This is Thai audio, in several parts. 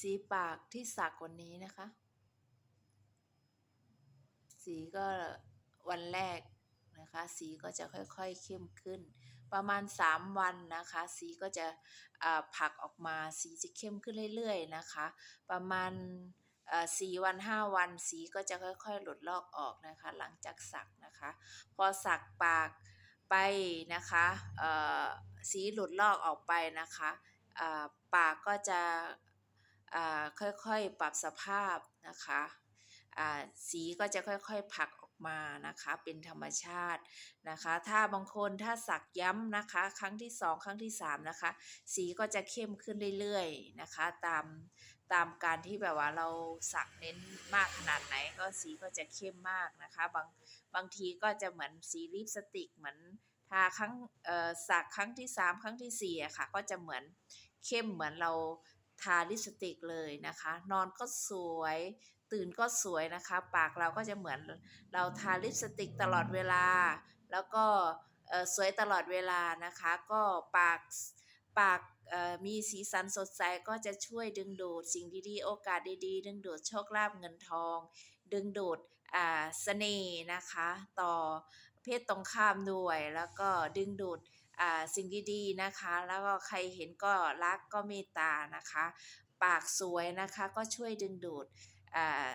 สีปากที่สักวันนี้นะคะ สีก็วันแรกนะคะ สีก็จะค่อยๆเข้มขึ้น ประมาณ 3 วันนะคะ สีก็จะผักออกมาสีจะเข้มขึ้นเรื่อยๆนะคะ ประมาณเอ่วัน5วันสีก็จะค่อยๆ หลุดลอกออกนะคะ หลังจากสักนะคะ พอสักปากไปนะคะสีหลุดลอกออกไปนะคะปากก็จะ ค่อยๆปรับสภาพนะคะสีก็จะค่อยๆผลักออกมานะคะ เป็นธรรมชาตินะคะ ถ้าบางคนถ้าสักย้ำนะคะ ครั้งที่ 2 ครั้งที่3นะคะ สีก็จะเข้มขึ้นเรื่อยๆนะคะ ตามตามการที่แบบว่าเราสักเน้นมากขนาดไหนก็สีก็จะเข้มมากนะคะ บางบางทีก็จะเหมือนสีลิปสติกเหมือนทาครั้งสักครั้งที่ 3 ครั้งทีสี่4อะค่ะ ก็จะเหมือนเข้มเหมือนเรา ทาลิปสติกเลยนะคะ นอนก็สวย ตื่นก็สวยนะคะ ปากเราก็จะเหมือนเราทาลิปสติกตลอดเวลา แล้วก็สวยตลอดเวลานะคะ ก็ปากปากมีสีสันสดใสก็จะช่วยดึงดูดสิ่งดีๆ โอกาสดีๆ ดึงดูดโชคลาภเงินทอง ดึงดูดเสน่ห์นะคะ ต่อเพศตรงข้ามด้วย แล้วก็ดึงดูด สิ่งดีๆนะคะ แล้วก็ใครเห็นก็รักก็เมตตานะคะ ปากสวยนะคะก็ช่วยดึงดูดอ่า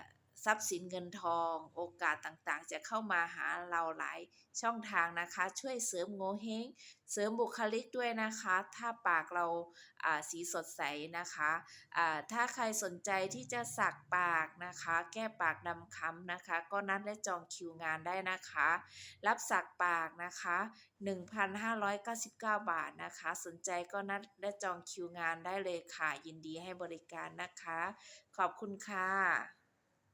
ทรัพย์สินเงินทอง โอกาสต่างๆ จะเข้ามาหาเราหลายช่องทางนะคะ ช่วยเสริมโงเห้งเสริมบุคลิกด้วยนะคะ ถ้าปากเราสีสดใสนะคะถ้าใครสนใจที่จะสักปากนะคะ แก้ปากดำค้ำนะคะ ก็นัดและจองคิวงานได้นะคะ รับสักปากนะคะ 1,599 บาทนะคะ สนใจก็นัดและจองคิวงานได้เลยค่ะ ยินดีให้บริการนะคะ ขอบคุณค่ะ